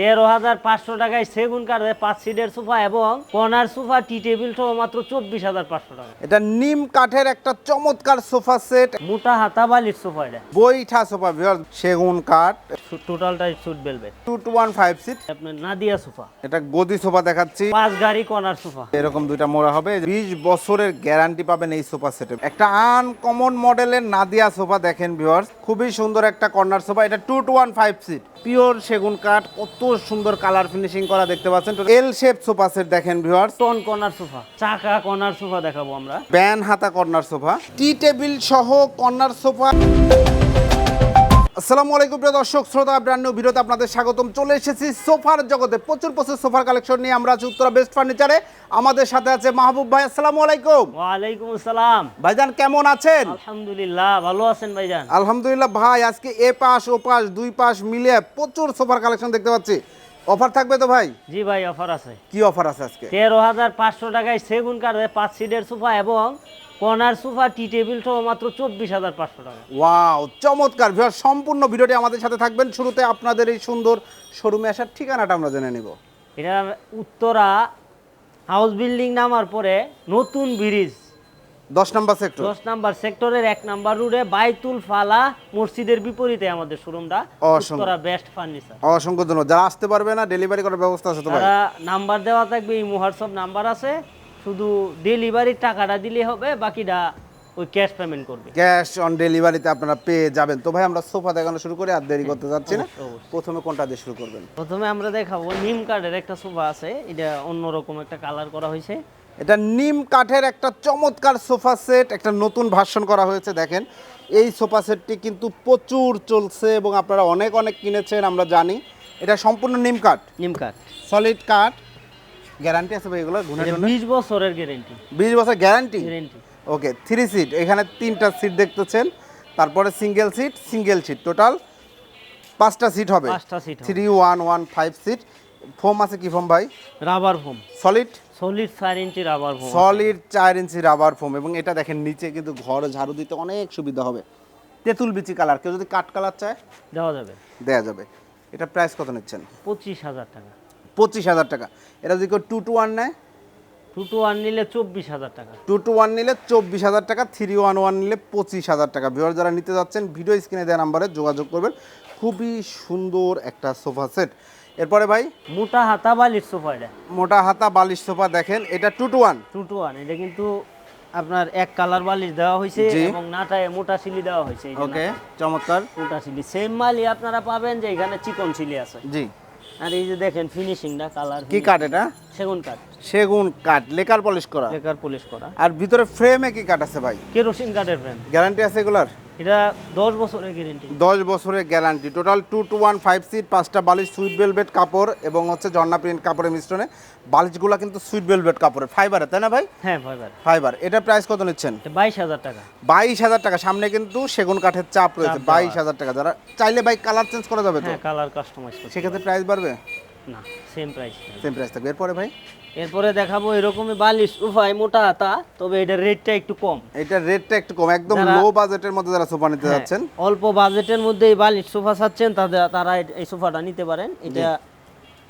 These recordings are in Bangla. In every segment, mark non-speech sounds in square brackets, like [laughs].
তেরো হাজার পাঁচশো টাকায় সেগুন কাঠের পাঁচ সিটের সোফা এবং কর্নার সোফা টি টেবিল সহ মাত্র চব্বিশ হাজার পাঁচশো টাকা। এটা নিম কাঠের একটা চমৎকার সোফা সেট। মোটা হাতা বালির সোফা এটা। বইঠা সোফা ভিউয়ার সেগুন কাঠ। টোটালটাই suit velvet two two one five seat আপনার নাদিয়া সোফা। এটা গদি সোফা দেখাচ্ছি। পাঁচ গাড়ি কর্নার সোফা। এরকম দুইটা মোড়া হবে। বিশ বছরের গ্যারান্টি পাবেন এই সোফা সেটে। একটা আনকমন মডেলের নাদিয়া সোফা দেখেন ভিউয়ার্স খুবই সুন্দর একটা কর্নার সোফা। এটা two two one five seat pure সেগুন কাঠ কত সুন্দর কালার ফিনিশিং করা দেখতে পাচ্ছেন। এল শেপ সোফা সেট দেখেন ভিউয়ার টন কর্নার সোফা চাকা কর্নার সোফা দেখাবো আমরা। ব্যান হাতা কর্নার সোফা টি টেবিল সহ কর্নার সোফা আসসালামু আলাইকুম প্রিয় দর্শক শ্রোতা ব্র্যান্ড নিউ ভিডিওতে আপনাদের স্বাগতম। চলে এসেছি সোফার জগতে। প্রচুর প্রচুর সোফার কালেকশন নিয়ে আমরা আছি উত্তরা বেস্ট ফার্নিচারে আমাদের সাথে আছে মাহবুব ভাই আসসালামু আলাইকুম। ওয়ালাইকুম আসসালাম। ভাইজান কেমন আছেন? আলহামদুলিল্লাহ ভালো আছেন ভাইজান? আলহামদুলিল্লাহ ভাই আজকে এ পাশ ও পাশ দুই পাশ মিলে প্রচুর সোফার কালেকশন দেখতে পাচ্ছি। অফার থাকবে তো ভাই? জি ভাই অফার আছে। কি অফার আছে আজকে? তেরো হাজার পাঁচশো টাকায় সেগুন কাঠের পাঁচ সিটের সোফা এবং কর্নার সোফা টি টেবিল সহ মাত্র চব্বিশ হাজার পাঁচশো টাকা। ওয়াও চমৎকার। ভিউয়ার সম্পূর্ণ ভিডিওটি আমাদের সাথে থাকবেন। শুরুতে আপনাদের এই সুন্দর শোরুমে আসার ঠিকানাটা আমরা জেনে নিব। এটা উত্তরা হাউস বিল্ডিং নামার পরে নতুন ব্রিজ। দশ নম্বর সেক্টর দশ নাম্বার সেক্টরের এক নাম্বার রোডে বাইতুল ফালা মসজিদের বিপরীতে আমাদের শোরুমটা। অসংখ্য। উত্তরা বেস্ট ফার্নিচার অসংখ্য ধন্যবাদ। যারা আসতে পারবে না ডেলিভারি করার ব্যবস্থা আছে তো নাম্বার দেওয়া থাকবে এই হোয়াটসঅ্যাপ নাম্বার আছে। শুধু ডেলিভারির টাকাটা দিলে হবে বাকিটা ওই ক্যাশ পেমেন্ট করবে। ক্যাশ অন ডেলিভারিতে আপনারা পেয়ে যাবেন। তো ভাই আমরা সোফা দেখানো শুরু করে আর দেরি করতে যাচ্ছি না। প্রথমে কোনটা দিয়ে শুরু করবেন? প্রথমে আমরা দেখাবো নিম কার্ডের একটা সোফা আছে এটা অন্যরকম একটা কালার করা হয়েছে। এটা নিম কাঠের একটা চমৎকার সোফা সেট একটা নতুন ভার্সন করা হয়েছে দেখেন। এই সোফা সেটটি কিন্তু প্রচুর চলছে এবং আপনারা অনেক অনেক কিনেছেন আমরা জানি। এটা সম্পূর্ণ নিম কাঠ। নিম কাঠ। সলিড কাঠ। গ্যারান্টি আছে ভাই এগুলো এটা বিশ বছরের গ্যারেন্টি বিশ বছর guarantee guarantee okay three seat এখানে তিনটা সিট দেখতেছেন। তারপরে single seat single seat total পাঁচটা সিট হবে। পাঁচটা seat three one one five seat foam আছে কি ফোম ভাই? রাবার ফোম সলিড সলিড চার ইঞ্চি রাবার ফোম সলিড চার ইঞ্চি রাবার ফোম এবং এটা দেখেন নিচে কিন্তু ঘর ঝাড়ু দিতে অনেক সুবিধা হবে। তেঁতুল বিচি কালার কেউ যদি কাঠ কালার চায়? দেওয়া যাবে। দেয়া যাবে। এটা প্রাইস কত নিচ্ছেন? পঁচিশ হাজার টাকা। পঁচিশ হাজার টাকা। এটা যদি কেউ টু টু ওয়ান নেয়? টু টু ওয়ান নিলে চব্বিশ হাজার টাকা। টু টু ওয়ান নিলে চব্বিশ হাজার টাকা থ্রি ওয়ান ওয়ান নিলে পঁচিশ হাজার টাকা। ভিওর যারা নিতে যাচ্ছেন ভিডিও স্ক্রিনে দেওয়া নাম্বারে যোগাযোগ করবেন। খুবই সুন্দর একটা সোফা সেট। এরপরে ভাই? মোটা হাতা বালির সোফা এটা। মোটা হাতা বালিশ সোফা দেখেন এটা two two one two two one এটা কিন্তু আপনার এক কালার বালিশ দেওয়া হয়েছে এবং নাটায় মোটা সিলি দেওয়া হয়েছে ওকে চমৎকার। মোটা সিলি। সেম মালই আপনারা পাবেন যে এখানে চিকন সিলি আছে। জি। আর এই যে দেখেন ফিনিশিংটা কালার কি কাঠ এটা? সেগুন কাঠ। সেগুন কাঠ লেকার পলিশ করা? লেকার পলিশ করা। আর ভিতরে ফ্রেমে কি কাঠ আছে ভাই? কেরোসিন কাঠের ফ্রেম গ্যারান্টি আছে এগুলার? এটা বছরের গ্যারেন্টি দশ বছরের guarantee total two two one five seat পাঁচটা বালিশ সুইট কাপড় এবং হচ্ছে ঝর্ণা প্রিন্ট কাপড়ের মিশ্রণে। বালিশগুলো কিন্তু সুইট কাপড়ের। ফাইবারে তাই না ভাই? হ্যাঁ ফাইবার ফাইবার এটা প্রাইস কত নিচ্ছেন? এটা বাইশ হাজার টাকা। বাইশ হাজার টাকা। সামনে কিন্তু সেগুন কাঠের চাপ রয়েছে। দেওয়া। বাইশ হাজার টাকা। যারা চাইলে বাইক কালার চেঞ্জ করা যাবে তো? হ্যাঁ কালার কাস্টমাইজ করতে সেক্ষেত্রে প্রাইস বাড়বে? না সেম প্রাইস সেম প্রাইস থাকবে। এরপরে ভাই? এরপরে দেখাবো এরকমই বালিশ। উফাই মোটা হাতা তবে এটার রেটটা একটু কম। এটার রেটটা একটু কম একদম লো বাজেটের মধ্যে যারা সোফা নিতে হ্যাঁ, যাচ্ছেন। অল্প বাজেটের মধ্যে এই বালিশ সোফা চাচ্ছেন তাদের তারা এই- এই সোফাটা নিতে পারেন। এটা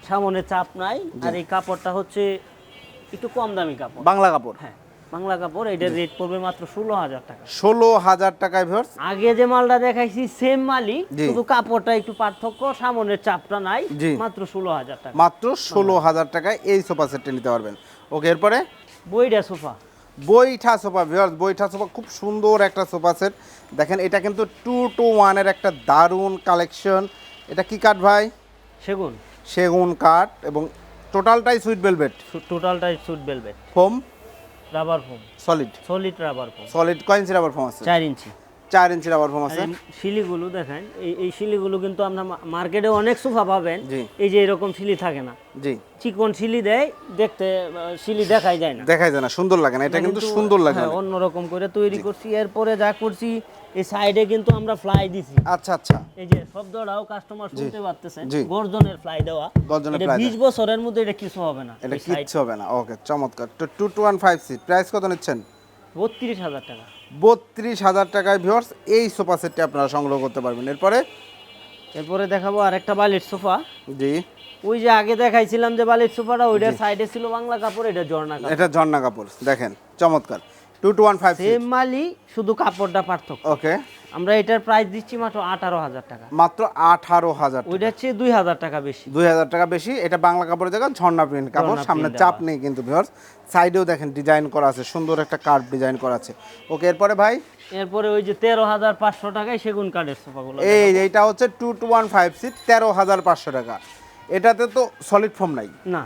সামনে চাপ নাই আর এই কাপড়টা হচ্ছে একটু কম দামি কাপড়। বাংলা কাপড়? হ্যাঁ। বাংলা কাপড় এটার রেট পড়বে মাত্র ষোলো হাজার টাকা। ষোলো হাজার টাকায় ভিউয়ার্স আগে যে মালটা দেখাইছি সেম মালই। শুধু কাপড়টা একটু পার্থক্য সামনের চাপটা নাই মাত্র ষোলো হাজার টাকা। মাত্র ষোলো হাজার টাকায় এই সোফা সেটটা নিতে পারবেন। ওকে এরপরে? বইটা সোফা। বইঠা সোফা ভিউয়ার্স বইঠা সোফা খুব সুন্দর একটা সোফা সেট। দেখেন এটা কিন্তু টু টু ওয়ানের একটা দারুণ কালেকশন এটা কি কাঠ ভাই? সেগুন। সেগুন কাঠ এবং টোটালটাই সুইট বেলভেট টোটালটাই suit velvet foam rubber foam solid solid rubber foam solid কয় ইঞ্চি রাবার ফোম আছে? 4 ইঞ্চি। চার ইঞ্চি রাবার ফোম আছে। শিলিগুলো দেখেন এই এই শিলিগুলো কিন্তু আপনার মার্কেটে অনেক সোফা পাবেন। এই যে এরকম শিলি থাকে না। জি। চিকন শিলি দেয় দেখতে শিলি দেখাই যায় না। দেখাই যায় না সুন্দর লাগে না এটা কিন্তু সুন্দর লাগে হ্যাঁ, অন্যরকম করে তৈরি করছি। এরপরে যা করছি এই সাইডে কিন্তু আমরা ফ্লাই দিছি। আচ্ছা আচ্ছা। এই যে সব শব্দটাও কাস্টমার শুনতে পারতেছেন জি। গর্জনের ফ্লাই দেওয়া। গর্জনের fly বিশ বছরের মধ্যে এটা কিছু হবে না এটা কিচ্ছু হবে না ওকে চমৎকার। তো two two one five seat price কত নিচ্ছেন? বত্রিশ হাজার টাকা। বত্রিশ হাজার টাকায় ভিওর্স এই সোফা সেটটি আপনারা সংগ্রহ করতে পারবেন। এরপরে? এরপরে দেখাবো আর একটা বালির সোফা জি। ওই যে আগে দেখাইছিলাম যে বালির সোফাটা ওইটার সাইডে ছিল বাংলা কাপড় এটা ঝর্ণা কাপড়। এটা ঝর্ণা কাপড় দেখেন চমৎকার। Two two one five same মালি শুধু কাপড়টা পার্থক্য। ওকে আমরা এটার প্রাইস দিচ্ছি মাত্র আঠারো হাজার টাকা। মাত্র আঠারো হাজার ওইটা হচ্ছে দুই হাজার টাকা বেশি। দুই হাজার টাকা বেশি এটা বাংলা কাপড়ের জায়গায় ঝর্ণা প্রিন্ট কাপড় সামনে চাপ নেই কিন্তু ভিউয়ার্স সাইডেও দেখেন ডিজাইন করা আছে সুন্দর একটা কার্ভ ডিজাইন করা আছে। ওকে এরপরে ভাই? এরপরে ওই যে তেরো হাজার পাঁচশো টাকায় সেগুন কাঠের সোফাগুলো এই এইটা হচ্ছে two two one five seat তেরো হাজার পাঁচশো টাকা। এটাতে তো সলিড ফোম নাই? না।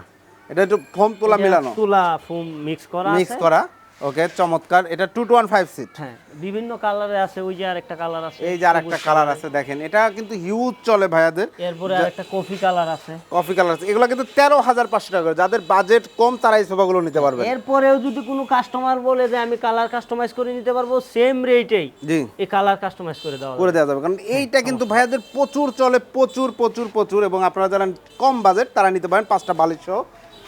এটা একটু ফোম তোলা মিলানো? তুলা ফোম মিক্স করা মিক্স করা। ওকে চমৎকার। এটা two two one five seat হ্যাঁ বিভিন্ন কালারে আছে ওই যে আরেকটা কালার আছে এই যে আর একটা কালার আছে দেখেন। এটা কিন্তু হিউজ চলে ভাইয়াদের। এরপরে আরেকটা কফি কালার আছে। কফি কালার আছে। এগুলো কিন্তু তেরো হাজার পাঁচশো টাকা যাদের বাজেট কম তারা এই সোফাগুলো নিতে পারবে। এরপরেও যদি কোনো কাস্টমার বলে যে আমি কালার কাস্টমাইজ করে নিতে পারব সেম রেটেই জি। এই কালার কাস্টমাইজ করে দেওয়া যাবে। করে দেওয়া যাবে। কারণ এইটা কিন্তু ভাইয়াদের প্রচুর চলে প্রচুর প্রচুর প্রচুর এবং আপনারা যারা কম বাজেট তারা নিতে পারেন পাঁচটা বালিশ সহ।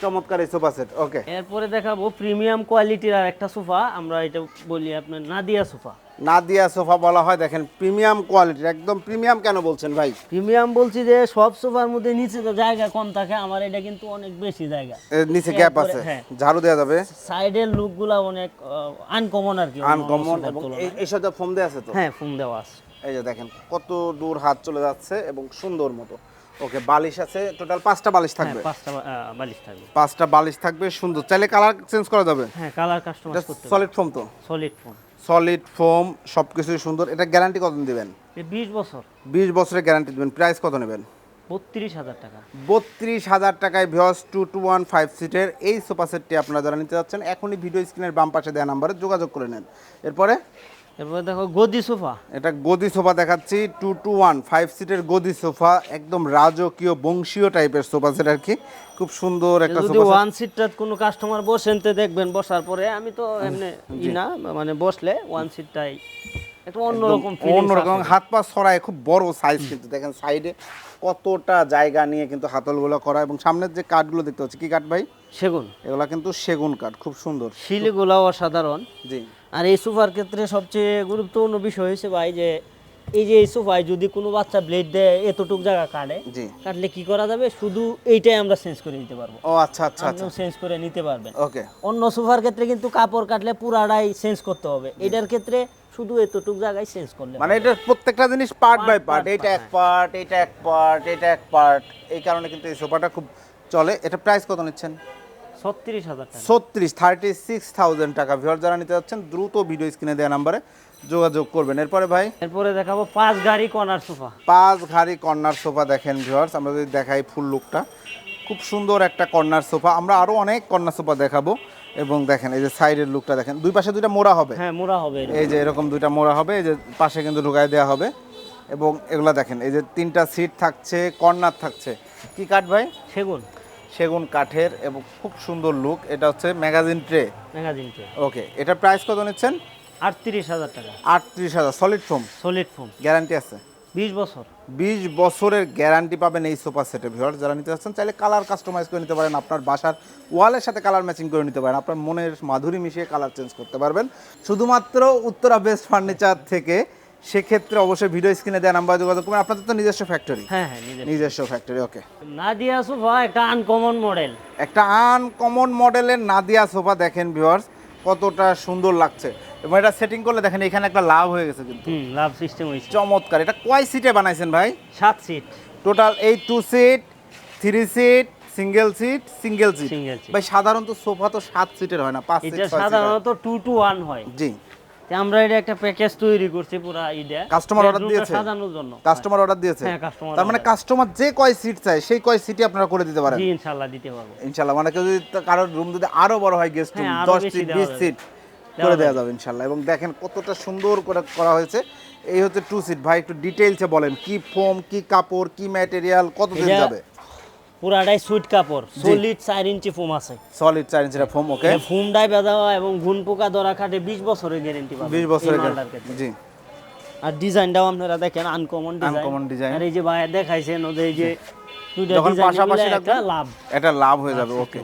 চমৎকার এই সোফা সেট ওকে। এরপরে দেখাবো প্রিমিয়াম কোয়ালিটির আর একটা সোফা আমরা এটা বলি আপনার নাদিয়া সোফা। নাদিয়া সোফা বলা হয় দেখেন প্রিমিয়াম কোয়ালিটির একদম প্রিমিয়াম কেন বলছেন ভাই? প্রিমিয়াম বলছি যে সব সোফার মধ্যে নিচে তো জায়গা কম থাকে আমার এটা কিন্তু অনেক বেশি জায়গা। নিচে গ্যাপ আছে। হ্যাঁ। ঝাড়ু দেওয়া যাবে। সাইডের লুকগুলা অনেক আনকমন আর কি আনকমন এবং এই- সাথে ফোম দেওয়া আছে তো? হ্যাঁ ফোন দেওয়া আছে। এই যে দেখেন কত দূর হাত চলে যাচ্ছে এবং সুন্দর মতো। ওকে বালিশ আছে টোটাল পাঁচটা বালিশ হ্যাঁ থাকবে। পাঁচটা বালিশ থাকবে। পাঁচটা বালিশ থাকবে সুন্দর। চাইলে কালার চেঞ্জ করা যাবে। হ্যাঁ কালার কাস্টমাইজ করতে সলিড ফোম তো? সলিড ফোন সলিড ফোম সব কিছুই সুন্দর। এটা গ্যারান্টি কত দিবেন? এই বিশ বছর। বিশ বছরের গ্যারান্টি দিবেন। প্রাইস কত নেবেন? বত্রিশ হাজার টাকা। বত্রিশ হাজার টাকায় ভিওস টু টু ওয়ান ফাইভ সিটের এই সোফা সেটটি আপনারা যারা নিতে যাচ্ছেন এখনই ভিডিও স্ক্রিনের বাম পাশে দেওয়া নাম্বারে যোগাযোগ করে নেন। এরপরে এরপরে দেখো গদি সোফা। এটা গদি সোফা দেখাচ্ছি টু টু ওয়ান ফাইভ সিটের গদি সোফা একদম রাজকীয় বংশীয় টাইপের সোফা সেট আর কি। খুব সুন্দর একটা যদি ওয়ান সিটটা কোনো কাস্টমার বসেন দেখবেন বসার পরে আমি তো এমনি ই না মানে বসলে ওয়ান সিটটাই অন্যরকম হাত পা ছড়ায় খুব বড় সাইজ কিন্তু। দেখেন সাইডে কতটা জায়গা নিয়ে কিন্তু হাতলগুলো করা এবং সামনের যে কাঠগুলো দেখতে পাচ্ছি কি কাঠ ভাই? সেগুন। এগুলা কিন্তু সেগুন কাঠ খুব সুন্দর। শিলিগুলাও অসাধারণ। জি। আর এই সোফার ক্ষেত্রে সবচেয়ে গুরুত্বপূর্ণ বিষয় হয়েছে ভাই যে এই যে এই সোফায় যদি কোনো বাচ্চা ব্লেড দেয় এতটুক জায়গা কাটে জি। কাটলে কি করা যাবে? শুধু এইটাই আমরা চেঞ্জ করে নিতে পারব। ও আচ্ছা আচ্ছা আচ্ছা। চেঞ্জ করে নিতে পারবেন। ওকে। অন্য সোফার ক্ষেত্রে কিন্তু কাপড় কাটলে পুরাটাই চেঞ্জ করতে হবে। এটার ক্ষেত্রে শুধু এতটুক জায়গায় চেঞ্জ করলে মানে এটা প্রত্যেকটা জিনিস পার্ট বাই পার্ট এটা এক হ্যাঁ। পার্ট এটা এক পার্ট এটা এক পার্ট এই কারণে কিন্তু এই সোফাটা খুব চলে। এটা প্রাইস কত নিচ্ছেন? ছত্রিশ হাজার ছত্রিশ থার্টি সিক্স থাউজেন্ড টাকা। ভিওর যারা নিতে যাচ্ছেন দ্রুত ভিডিও স্ক্রিনে দেওয়া নাম্বারে যোগাযোগ করবেন। এরপরে ভাই? এরপরে দেখাবো পাঁচ গাড়ি কর্নার সোফা পাঁচ ঘাড়ি কর্নার সোফা দেখেন ভিউয়ার্স আমরা যদি দেখাই ফুল লুকটা খুব সুন্দর একটা কর্নার সোফা আমরা আরও অনেক কর্নার সোফা দেখাবো। এবং দেখেন এই যে সাইডের লুকটা দেখেন দুই পাশে দুইটা মোড়া হবে। হ্যাঁ মোড়া হবে এই যে এরকম দুইটা মোড়া হবে এই যে পাশে কিন্তু ঢুকাই দেওয়া হবে। এবং এগুলা দেখেন এই যে তিনটা সিট থাকছে কর্নার থাকছে। কি কাঠ ভাই? সেগুন। সেগুন কাঠের এবং খুব সুন্দর লুক এটা হচ্ছে magazine tray magazine tray okay এটা প্রাইস কত নিচ্ছেন? আটত্রিশ হাজার টাকা। আটত্রিশ হাজার solid foam solid foam guarantee আছে? বিশ বছর। বিশ বছরের গ্যারান্টি পাবেন এই সোফা সেটে ভিউয়ার যারা নিতে চাচ্ছেন চাইলে কালার কাস্টমাইজ করে নিতে পারেন। আপনার বাসার ওয়ালের সাথে কালার ম্যাচিং করে নিতে পারেন। আপনার মনের মাধুরী মিশিয়ে কালার চেঞ্জ করতে পারবেন। শুধুমাত্র উত্তরা বেস্ট ফার্নিচার থেকে সেক্ষেত্রে অবশ্যই ভিডিও স্ক্রিনে দেওয়া নাম্বার যোগাযোগ করবেন। আপনাদের তো নিজস্ব ফ্যাক্টরি হ্যাঁ হ্যাঁ নিজস্ব। ফ্যাক্টরি ওকে নাদিয়া সোফা একটা আনকমন মডেল একটা আনকমন মডেলের নাদিয়া সোফা দেখেন ভিউয়ার্স। কতটা সুন্দর লাগছে। এবং এটা সেটিং করলে দেখেন এখানে একটা লাভ হয়ে গেছে কিন্তু। লাভ সিস্টেম হয়েছে। চমৎকার। এটা কয় সিটে বানাইছেন ভাই? সাত সিট টোটাল এই two seat three seat single seat single seat. ভাই সাধারণত সোফা তো সাত সিটের হয় না পাঁচ সিট সাধারণত টু টু ওয়ান হয়। জি। আমরা এটা একটা প্যাকেজ তৈরি করছি পুরা ইডা bedroom টা দিয়েছে? সাজানোর জন্য। কাস্টমার অর্ডার দিয়েছে। হ্যাঁ, customer তার মানে কাস্টমার যে কয় সিট চায় সেই কয় সিটই আপনারা করে দিতে পারেন। জি ইনশাল্লাহ দিতে পারব। ইনশাল্লাহ মানে যদি কারোর রুম যদি আরও বড় হয় গেস্ট রুম হ্যাঁ, আরও দশ বেশি সিট দেওয়া বিশ যাবে। সিট করে দেওয়া যাবে। ইনশাল্লাহ এবং দেখেন কতটা সুন্দর করে করা হয়েছে। এই হচ্ছে টু সিট ভাই একটু ডিটেইলসে বলেন কি ফোম কি কাপড় কি ম্যাটেরিয়াল কতদিন এটা- যাবে? পুরাটাই সুইট কাপড় সলিড চার ইঞ্চি ফোম আছে। সলিড চার ইঞ্চিটা ফোম ওকে ফোমটাই এবং ঘুন পোকা ধরা খাটে বিশ বছরের গ্যারেন্টি পাবেন বিশ বছরের। জি। আর ডিজাইনটাও আপনারা দেখেন আনকমন ডিজাইন Uncommon design। আর এই যে ভাইয়া দেখাইছেন ওদের এই যে যখন পাশাপাশি একটা লাভ। এটা লাভ হয়ে যাবে ওকে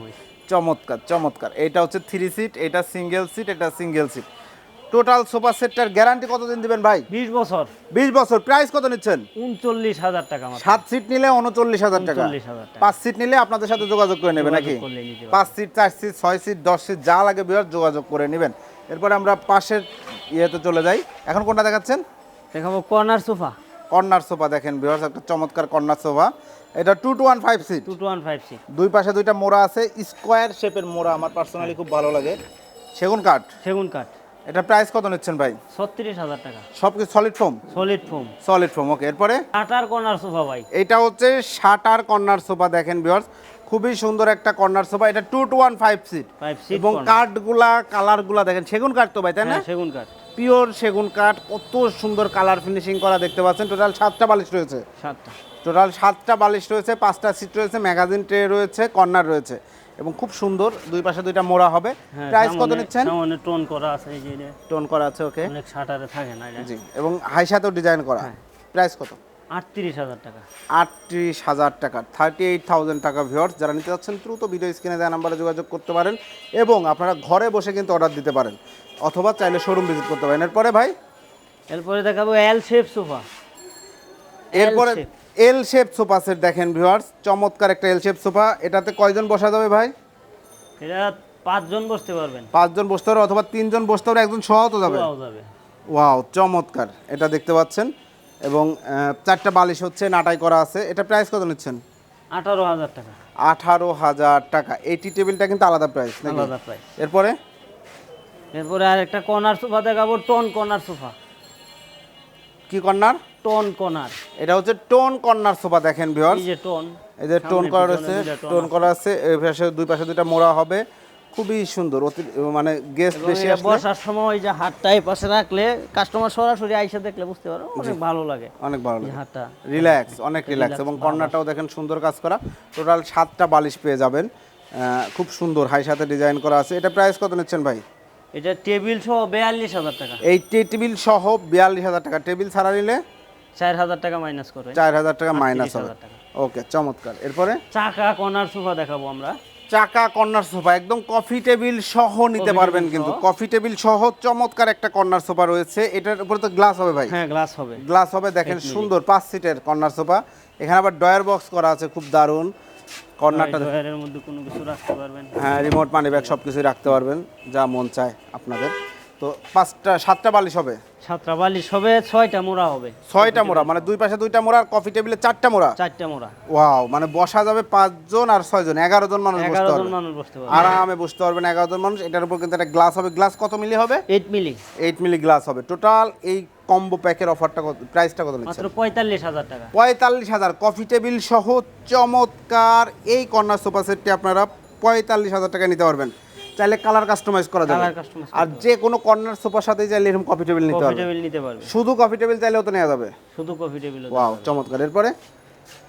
চমৎকার চমৎকার। এটা হচ্ছে থ্রি সিট এটা সিঙ্গেল সিট এটা সিঙ্গেল সিট টোটাল সোফা সেটটার গ্যারান্টি কতদিন দিবেন ভাই? বিশ বছর। বিশ বছর। প্রাইস কত নিচ্ছেন? উনচল্লিশ হাজার টাকা মাত্র। সাত সিট নিলে উনচল্লিশ হাজার টাকা। 39,000 টাকা। পাঁচ সিট নিলে আপনাদের সাথে যোগাযোগ করে নেবে নাকি? করলে নিতে পারবে। পাঁচ সিট চার সিট ছয় সিট দশ সিট যা লাগে বিহার যোগাযোগ করে নেবেন। এরপরে আমরা পাশের ইয়েতে চলে যাই। এখন কোনটা দেখাচ্ছেন? দেখাবো কর্নার সোফা। কর্নার সোফা দেখেন বিহার একটা চমৎকার কর্নার সোফা। এটা two two one five seat two two one five six দুই পাশে দুইটা মোড়া আছে। স্কোয়ার শেপের মোড়া আমার পার্সোনালি খুব ভালো লাগে। সেগুন কাঠ। সেগুন কাঠ। এটা প্রাইস কত নিচ্ছেন ভাই? ছত্রিশ হাজার টাকা। সব কিছু solid foam solid foam solid foam okay এরপরে? আটার কর্নার সোফা ভাই। এটা হচ্ছে শাটার কর্নার সোফা দেখেন ভিউয়ার্স খুবই সুন্দর একটা কর্নার সোফা এটা two two one five seat five six এবং কাঠগুলা কালারগুলা দেখেন সেগুন কাঠ তো ভাই তাই না? হ্যাঁ সেগুন কাঠ পিওর সেগুন কাঠ কত সুন্দর কালার ফিনিশিং করা দেখতে পাচ্ছেন টোটাল সাতটা বালিশ রয়েছে। সাতটা। টোটাল সাতটা বালিশ রয়েছে পাঁচটা সিট রয়েছে ম্যাগাজিন ট্রে রয়েছে কর্নার রয়েছে। এবং খুব সুন্দর দুই পাশে দুইটা মোড়া হবে। হ্যাঁ প্রাইস কত নিচ্ছেন? সামনে টোন করা আছে এই যে। টোন করা আছে ওকে অনেক শাটারে থাকে না জি এবং হাই সাথেও ডিজাইন করা। হ্যাঁ। প্রাইস কত? আটত্রিশ হাজার টাকা। আটত্রিশ হাজার টাকা। থার্টি এইট থাউজেন্ড টাকা ভিওর্স যারা নিতে চাচ্ছেন দ্রুত ভিডিও স্ক্রিনে দেওয়া নাম্বারে যোগাযোগ করতে পারেন এবং আপনারা ঘরে বসে কিন্তু অর্ডার দিতে পারেন। অথবা চাইলে শোরুম ভিজিট করতে পারেন। এরপরে ভাই? এরপরে দেখাবো এল শেপ সোফা এরপরে। এল শেপ সোফা সেট দেখেন ভিউয়ার্স চমৎকার একটা এল শেপ সোফা এটাতে কয়জন বসা যাবে ভাই? এটা পাঁচজন বসতে পারবেন। পাঁচজন বসতে পারবে অথবা তিনজন বসতে পারবে একজন সহত যাবে। ওয়াও চমৎকার। এটা দেখতে পাচ্ছেন। এবং চারটা বালিশ হচ্ছে নাটাই করা আছে। এটা প্রাইস কত নিচ্ছেন? আঠারো হাজার টাকা। আঠারো হাজার টাকা। এই টি টেবিলটা কিন্তু আলাদা প্রাইস আলাদা প্রাইস এরপরে? এরপরে আর একটা কর্নার সোফা দেখাবো টোন কর্নার সোফা কি কর্নার টোন কর্নার এটা হচ্ছে টোন কর্নার সোফা দেখেন ভিউয়ার্স এই যে টোন। এই যে টোন করা রয়েছে টোন করা আছে এই পাশে দুই পাশে দুইটা মোড়া হবে। খুবই সুন্দর অতি মানে গেস্ট বেশি আসলে। বসার সময় যে হাতটা এই পাশে রাখলে কাস্টমার সরাসরি আইসা দেখলে বুঝতে পারো অনেক ভালো লাগে। অনেক ভালো লাগে। হাতটা। রিল্যাক্স অনেক রিল্যাক্স এবং কর্নারটাও দেখেন সুন্দর কাজ করা। টোটাল সাতটা বালিশ পেয়ে যাবেন। খুব সুন্দর হাই সাথে ডিজাইন করা আছে। এটা প্রাইস কত নিচ্ছেন ভাই? এটা টেবিল সহ বিয়াল্লিশ হাজার টাকা। এই টেবিল সহ বিয়াল্লিশ হাজার টাকা। টেবিল ছাড়া নিলে চার হাজার টাকা মাইনাস করে। চার হাজার টাকা মাইনাস হবে। 38,000 টাকা। ওকে চমৎকার। এরপরে? চাকা কর্নার সোফা দেখাবো আমরা। চাকা কর্নার সোফা। একদম কফি টেবিল সহ নিতে পারবেন কিন্তু। কফি টেবিল সহ চমৎকার একটা কর্নার সোফা রয়েছে। এটার উপরে তো গ্লাস হবে ভাই। হ্যাঁ গ্লাস হবে। গ্লাস হবে দেখেন সুন্দর পাঁচ সিটের কর্নার সোফা। এখানে আবার ডয়ার বক্স করা আছে খুব দারুণ। কর্নারটা ড্রয়ারের মধ্যে কোনো কিছু রাখতে পারবেন হ্যাঁ রিমোট মানি ব্যাগ সব কিছুই রাখতে পারবেন যা মন চায় আপনাদের। তো পাঁচটা সাতটা বালিশ হবে? সাতটা বালিশ হবে ছয়টা মোড়া হবে। ছয়টা মোড়া মানে দুই পাশে দুইটা মোড়া আর কফি টেবিলে চারটা মোড়া? চারটা মোড়া। ওয়াও মানে বসা যাবে পাঁচজন আর ছয়জন এগারো জন মানুষ বসতে এগারো জন মানুষ বসতে পারবে। আরামে বসতে পারবেন এগারো জন মানুষ এটার উপর কিন্তু একটা গ্লাস হবে। গ্লাস কত মিলি হবে? Eight milli. Eight milli glass হবে। টোটাল এই কম্বো প্যাকের অফারটা কত প্রাইসটা কত মাত্র পঁয়তাল্লিশ হাজার টাকা। পঁয়তাল্লিশ হাজার। কফি টেবিল সহ চমৎকার এই কর্নার সোফা সেটটি আপনারা পঁয়তাল্লিশ হাজার টাকা নিতে পারবেন। চাইলে কালার কাস্টমাইজ করা যাবে। আর যে কোনো কর্নার সোফার সাথে চাইলে এরকম কফি টেবিল নিতে কফি টেবিল নিতে পারবে। শুধু কফি টেবিল চাইলেও তো নেওয়া যাবে। শুধু কফি টেবিল ওয়াও চমৎকার। এরপরে?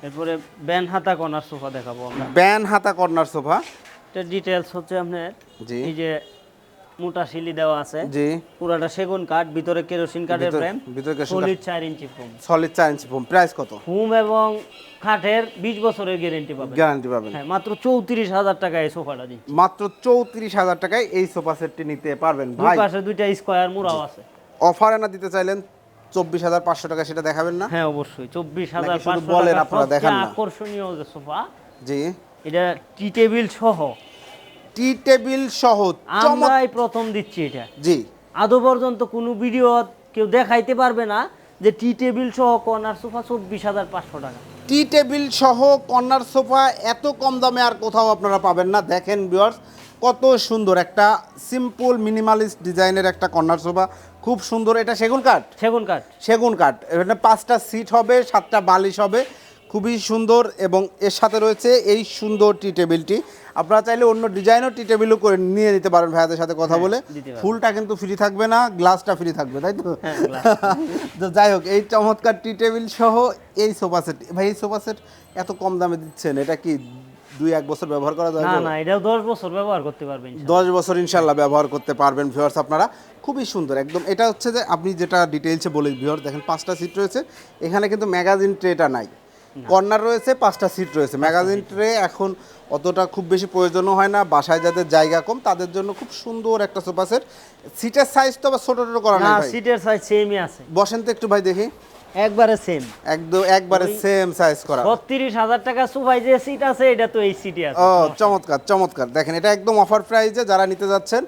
এরপরে ব্যান হাতা কর্নার সোফা দেখাবো আমরা। ব্যান হাতা কর্নার সোফা এটা ডিটেইলস হচ্ছে আপনার জি। এই যে মোটা শিলি দেওয়া আছে। জি। পুরাটা সেগুন কাঠ ভিতরে কেরোসিন কাঠের ফ্রেম ভিতরে। সলিড চার ইঞ্চি ফোম সলিড চার ইঞ্চি ফোম প্রাইস কত? ফোম এবং কাঠের বিশ বছরের গ্যারেন্টি পাবেন। গ্যারান্টি পাবেন। হ্যাঁ মাত্র চৌত্রিশ হাজার টাকা এই সোফাটা দিন মাত্র চৌত্রিশ হাজার টাকায় এই সোফা সেটটি নিতে পারবেন। দুই ভাই পাশে দুইটা স্কয়ার মুড়াও আছে। অফারে না দিতে চাইলেন চব্বিশ হাজার পাঁচশো টাকা সেটা দেখাবেন না? হ্যাঁ অবশ্যই। চব্বিশ হাজার বলেন আপনারা, দেখান আকর্ষণীয় যে সোফা জি। এটা টি টেবিল সহ টি টেবিল সহ আমরাই প্রথম দিচ্ছি এটা। জি। আদৌ পর্যন্ত কোনো ভিডিও কেউ দেখাইতে পারবে না যে টি টেবিল সহ কর্নার সোফা চব্বিশ হাজার পাঁচশো টাকা। টি টেবিল সহ কর্নার সোফা এত কম দামে আর কোথাও আপনারা পাবেন না। দেখেন ভিউয়ার্স কত সুন্দর একটা সিম্পল মিনিমালিস্ট ডিজাইনের একটা কর্নার সোফা। খুব সুন্দর। এটা সেগুন কাঠ? সেগুন কাঠ। সেগুন কাঠ। এখানে পাঁচটা সিট হবে সাতটা বালিশ হবে। খুবই সুন্দর এবং এর সাথে রয়েছে এই সুন্দর টি টেবিলটি। আপনারা চাইলে অন্য ডিজাইনও টি টেবিলও করে নিয়ে নিতে পারেন ভাইয়াদের সাথে কথা বলে। ফুলটা কিন্তু ফ্রি থাকবে না গ্লাসটা ফ্রি থাকবে তাই তো? হ্যাঁ, [laughs] তো যাই হোক এই চমৎকার টি টেবিল সহ এই সোফা সেট। ভাই এই সোফা সেট এত কম দামে দিচ্ছেন এটা কি দুই এক বছর ব্যবহার করা যাবে না না এটাও দশ বছর ব্যবহার করতে পারবেন দশ বছর ইনশাল্লাহ ব্যবহার করতে পারবেন ভিউয়ার্স আপনারা। খুবই সুন্দর একদম এটা হচ্ছে যে আপনি যেটা ডিটেলসে বলে ভিউয়ার দেখেন পাঁচটা সিট রয়েছে। এখানে কিন্তু ম্যাগাজিন ট্রেটা নাই। কর্নার রয়েছে পাঁচটা সিট রয়েছে। ম্যাগাজিন ট্রে এখন অতটা খুব বেশি প্রয়োজনও হয় না। বাসায় যাদের জায়গা কম তাদের জন্য খুব সুন্দর একটা সোফা সেট সিটের সাইজ তো আবার ছোট ছোট করা না সিটের সাইজ সেমই আছে। বসেন তো একটু ভাই দেখি। একবারে সেম একদম একবারে সেম সাইজ করা। ছত্রিশ হাজার টাকা সোফায় যে সিট আছে এটা তো এই সিটই আছে। ও চমৎকার চমৎকার। দেখেন এটা একদম অফার প্রাইসে যারা নিতে যাচ্ছেন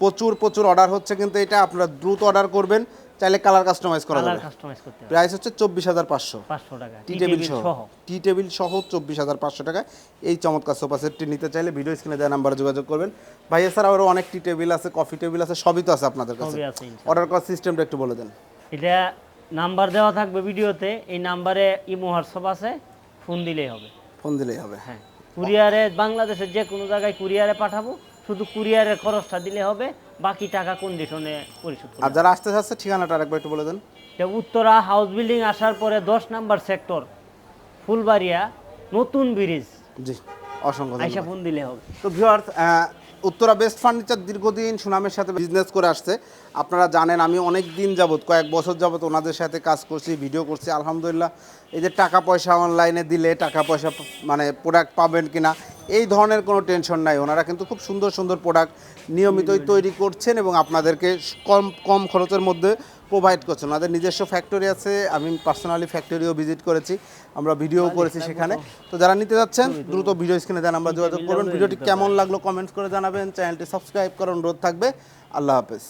প্রচুর প্রচুর অর্ডার হচ্ছে। কিন্তু এটা আপনারা দ্রুত অর্ডার করবেন। চাইলে কালার কাস্টমাইজ করা যাবে। কাস্টমাইজ করতে প্রাইস হচ্ছে চব্বিশ হাজার পাঁচশো। টাকা। টি টেবিল সহ। টি টেবিল সহ চব্বিশ হাজার পাঁচশো টাকা এই চমৎকার সোফা সেটটি নিতে চাইলে ভিডিও স্ক্রিনে দেওয়া নাম্বারে যোগাযোগ করবেন। ভাই এছাড়া আরও অনেক টি টেবিল আছে কফি টেবিল আছে সবই তো আছে আপনাদের কাছে। অর্ডার করার সিস্টেমটা একটু বলে দেন। এটা নাম্বার দেওয়া থাকবে ভিডিওতে এই নাম্বারে ইমো হোয়াটসঅ্যাপ আছে ফোন দিলেই হবে। ফোন দিলেই হবে। হ্যাঁ। কুরিয়ারে বাংলাদেশের যে কোনো জায়গায় কুরিয়ারে পাঠাবো। শুধু কুরিয়ারের খরচটা দিলে হবে। বাকি টাকা কন্ডিশনে পরিশোধ আর যারা আসতে চাচ্ছে ঠিকানাটা আরেকবার একটু বলে দেন। উত্তরা হাউস বিল্ডিং আসার পরে দশ নাম্বার সেক্টর ফুলবাড়িয়া নতুন ব্রিজ জি অসংখ্য। আইসা ফোন দিলে হবে। তো ভিউয়ার্স উত্তরা বেস্ট ফার্নিচার দীর্ঘদিন সুনামের সাথে বিজনেস করে আসছে। আপনারা জানেন আমি অনেক দিন যাবৎ কয়েক বছর যাবৎ ওনাদের সাথে কাজ করছি ভিডিও করছি। আলহামদুলিল্লাহ এই যে টাকা পয়সা অনলাইনে দিলে টাকা পয়সা মানে প্রোডাক্ট পাবেন কিনা এই ধরনের কোনো টেনশন নাই। ওনারা কিন্তু খুব সুন্দর সুন্দর প্রোডাক্ট নিয়মিতই তৈরি করছেন এবং আপনাদেরকে কম কম খরচের মধ্যে প্রোভাইড করছে ওনাদের নিজস্ব ফ্যাক্টরি আছে আমি পার্সোনালি ফ্যাক্টরিও ভিজিট করেছি আমরা ভিডিও করেছি সেখানে। তো যারা নিতে যাচ্ছেন দ্রুত ভিডিও স্ক্রিনে দেন আমরা যোগাযোগ করবেন ভিডিওটি কেমন লাগল কমেন্টস করে জানাবেন। চ্যানেলটি সাবস্ক্রাইব করার অনুরোধ থাকবে। আল্লাহ হাফেজ।